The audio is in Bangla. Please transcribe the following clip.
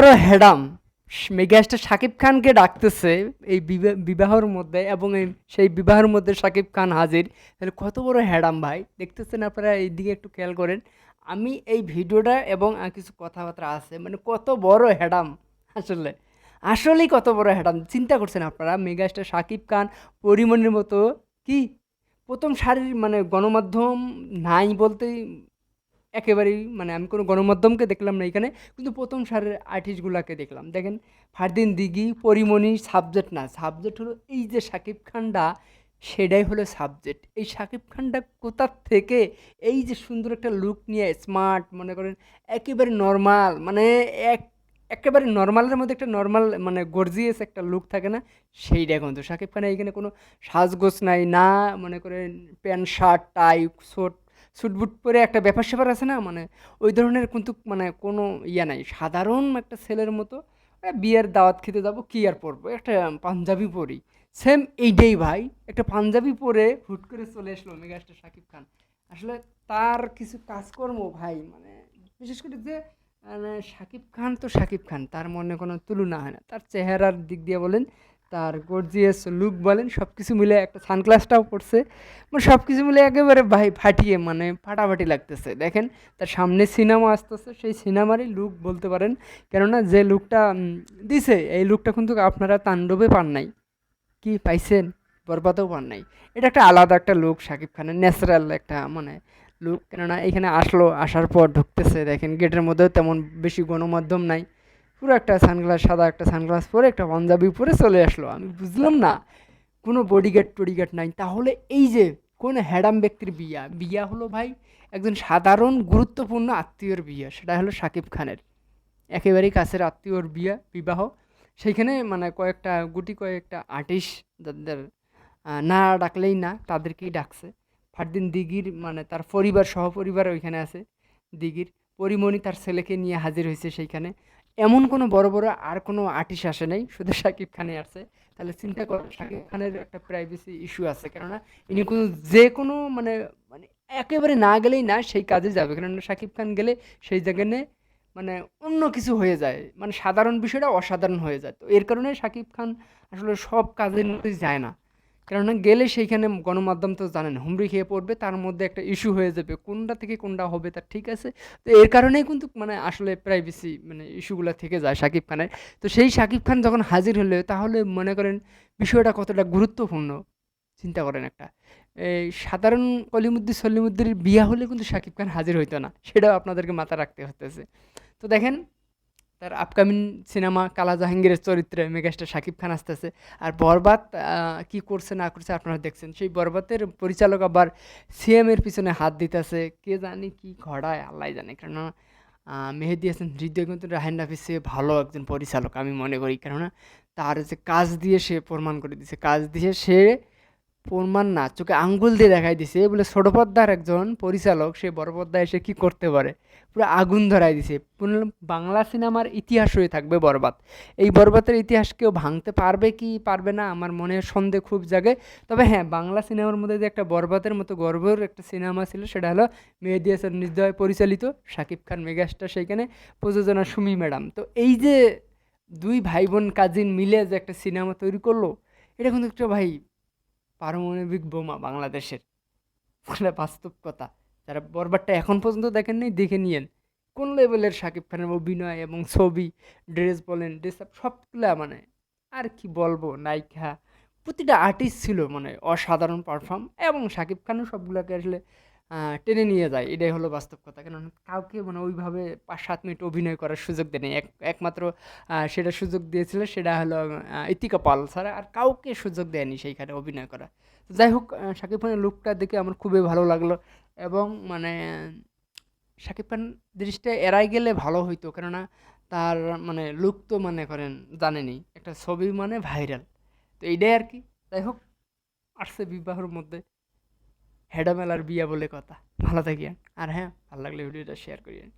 বড় হ্যাডাম মেগাস্টার শাকিব খানকে ডাকতেছে এই বিবা- বিবাহর মধ্যে এবং সেই বিবাহের মধ্যে শাকিব খান হাজির। তাহলে কত বড় হ্যাডাম ভাই? দেখতেছেন আপনারা এই দিকে একটু খেয়াল করেন। আমি এই ভিডিওটা এবং কিছু কথাবার্তা আছে মানে কত বড় হ্যাডাম আসলে। আসলেই কত বড় হ্যাডাম চিন্তা করছেন আপনারা, মেগাস্টার শাকিব খান পরিমণির মতো কি? প্রথম সারির মানে গণমাধ্যম নাই বলতেই একেবারেই মানে আমি কোনো গণমাধ্যমকে দেখলাম না এখানে, কিন্তু প্রথম সারের আর্টিস্টগুলোকে দেখলাম। দেখেন, ফারদিন দিঘি, পরিমণি, সাবজেক্ট না, সাবজেক্ট হলো এই যে শাকিব খানটা, সেটাই হলো সাবজেক্ট। এই শাকিব খানটা কোথার থেকে এই যে সুন্দর একটা লুক নিয়ে স্মার্ট মনে করেন, একেবারে নর্মাল মানে এক, একেবারে নর্মালের মধ্যে একটা নর্মাল মানে গর্জিয়াস একটা লুক থাকে না, সেইটা কিন্তু। শাকিব খানের এখানে কোনো সাজগোজ নাই, না, মনে করেন, প্যান্ট, শার্ট টাই শোট স্যুটবুট পরে একটা ব্যাপার স্যাপার আছে না? মানে ওই ধরনের কিন্তু মানে কোনো ইয়া নাই। সাধারণ একটা ছেলের মতো বিয়ের দাওয়াত খেতে যাব, কী আর পরবো? একটা পাঞ্জাবি পরি। সেম এইটাই ভাই। একটা পাঞ্জাবি পরে হুট করে চলে আসলো মেগাস্টার শাকিব খান। আসলে তার কিছু কাজকর্ম ভাই মানে বিশেষ করে যে মানে শাকিব খান তো শাকিব খান, তার মনে কোনো তুলনা হয় না। তার চেহারার দিক দিয়ে বলেন তার গর্জিয়াস লুক বলেন সব কিছু মিলে একটা সানগ্লাসটাও পড়ছে মানে সব কিছু মিলে একেবারে ভাই ফাটিয়ে মানে ফাটাফাটি লাগতেছে। দেখেন, তার সামনে সিনেমা আসতেছে, সেই সিনেমারই লুক বলতে পারেন। কেননা যে লুকটা দিছে, এই লুকটা কিন্তু আপনারা তাণ্ডবে পান নাই। কি পাইছেন? বরবাদেও পান নাই। এটা একটা আলাদা একটা লুক শাকিব খানের ন্যাচারাল একটা মানে লুক কেননা এখানে আসলো, আসার পর ঢুকতেছে, দেখেন গেটের মধ্যেও তেমন বেশি গণমাধ্যম নাই। পুরো একটা সানগ্লাস, সাদা একটা সানগ্লাস পরে একটা পাঞ্জাবি পরে চলে আসলো। আমি বুঝলাম না, কোনো বডিগার্ড টডিগার্ড নাই। তাহলে এই যে কোন হ্যাডাম ব্যক্তির বিয়া? বিয়া হলো ভাই একজন সাধারণ, গুরুত্বপূর্ণ আত্মীয়র বিয়ে। সেটা হলো শাকিব খানের। একেবারেই কাছের আত্মীয়র বিয়া, বিবাহ। সেইখানে মানে কয়েকটা, গুটি কয়েকটা আর্টিস্ট যাদের না ডাকলেই না, তাদেরকেই ডাকছে। ফারদিন দিঘির মানে তার পরিবার, সহপরিবার ওইখানে আছে দিঘির। পরিমণি তার ছেলেকে নিয়ে হাজির হয়েছে সেইখানে। এমন কোনো বড় বড় আর কোনো আর্টিস্ট আসে নাই, শুধু শাকিব খানে আসছে তাহলে চিন্তা করো শাকিব খানের একটা প্রাইভেসি ইস্যু আছে, কেননা ইনি কোনো যে কোনো মানে মানে একেবারে না গেলেই না সেই কাজে যাবে। কেননা শাকিব খান গেলে সেই জায়গায় মানে অন্য কিছু হয়ে যায়। মানে সাধারণ বিষয়টা অসাধারণ হয়ে যায়। তো এর কারণে শাকিব খান আসলে সব কাজের মধ্যে যায় না। কেননা গেলে সেইখানে গণমাধ্যম তো জানেন হুমড়ি খেয়ে পড়বে, তার মধ্যে একটা ইস্যু হয়ে যাবে, কোনটা থেকে কোনটা হবে তার ঠিক আছে। তো এর কারণেই কিন্তু মানে আসলে প্রাইভেসি মানে ইস্যুগুলো থেকে যায় শাকিব খানের। তো সেই শাকিব খান যখন হাজির হলে, তাহলে মনে করেন বিষয়টা কতটা গুরুত্বপূর্ণ? চিন্তা করেন একটা। এই সাধারণ কলিমুদ্দি সলিমুদ্দির বিয়া হলে কিন্তু শাকিব খান হাজির হইতো না, সেটাও আপনাদেরকে মাথা রাখতে হতেছে তো দেখেন তার আপকামিং সিনেমা কালা জাহাঙ্গীরের চরিত্রে মেগাস্টার শাকিব খান আসতেছে। আর বরবাদ কি করছে, না করছে আপনারা দেখছেন। সেই বরবাদের পরিচালক আবার সিএম এর পিছনে হাত দিতেছে। কে জানি কি ঘটায়, আল্লাহ জানে। কেননা মেহেদি হাসান, হৃদয় কিন্তু রাহেন নাফিস সে ভালো একজন পরিচালক, আমি মনে করি। কেননা, তার যে কাজ দিয়ে সে প্রমাণ করে দিছে। কাজ দিয়ে সে প্রমাণ না, চোখে আঙ্গুল দিয়ে দেখাই দিছে। বলে ছোট পর্দার একজন পরিচালক, সে বড় পর্দায় এসে কি করতে পারে? পুরো আগুন ধরাই দিছে। বাংলা সিনেমার ইতিহাস হয়ে থাকবে বরবাদ। এই বরবাদের ইতিহাস কেউ ভাঙতে পারবে কি পারবে না, আমার মনে সন্দেহ খুব জাগে। তবে হ্যাঁ বাংলা সিনেমার মধ্যে যে একটা বরবাদের মতো গর্বের একটা সিনেমা ছিল, সেটা হলো মেহেদি নির্দয় পরিচালিত, শাকিব খান মেগাস্টার সেইখানে, প্রযোজনা সুমি ম্যাডাম। তো এই যে দুই ভাই বোন কাজিন মিলে যে একটা সিনেমা তৈরি করল, এটা কিন্তু একটা ভাই পারমাণবিক বোমা বাংলাদেশের। মানে বাস্তব কথা। যারা বরবারটা এখন পর্যন্ত দেখেননি দেখে নিয়েন। কোন লেভেলের শাকিব খানের অভিনয় এবং ছবি, ড্রেস বলেন, ড্রেস আপ, সবগুলা মানে আর কি বলব, নায়িকা। প্রতিটা আর্টিস্ট ছিল মানে অসাধারণ পারফর্ম এবং শাকিব খানও সবগুলোকে আসলে টেনে নিয়ে যায়। এটাই হলো বাস্তব কথা। কেন কাউকে মানে ওইভাবে পাঁচ, সাত মিনিট অভিনয় করার সুযোগ দেয়নি এক, একমাত্র সেটা সুযোগ দিয়েছিল সেটা হলো ইতিকা পাল ছাড়া আর কাউকে সুযোগ দেয়নি সেইখানে অভিনয় করা। যাই হোক শাকিব খানের লুকটা দেখে আমার খুবই ভালো লাগল। এবং মানে শাকিব খান জিনিসটা এড়াই গেলে ভালো হইতো। কেননা তার মানে লুক তো মনে করেন জানেনি একটা ছবি মানে ভাইরাল। তো এইটাই আর কি। যাই হোক, আসছে বিবাহের মধ্যে। হেডামেলার বিয়া বলে কথা। ভালো থাকিয়েন। আর হ্যাঁ ভালো লাগলে ভিডিওটা শেয়ার করিয়েন।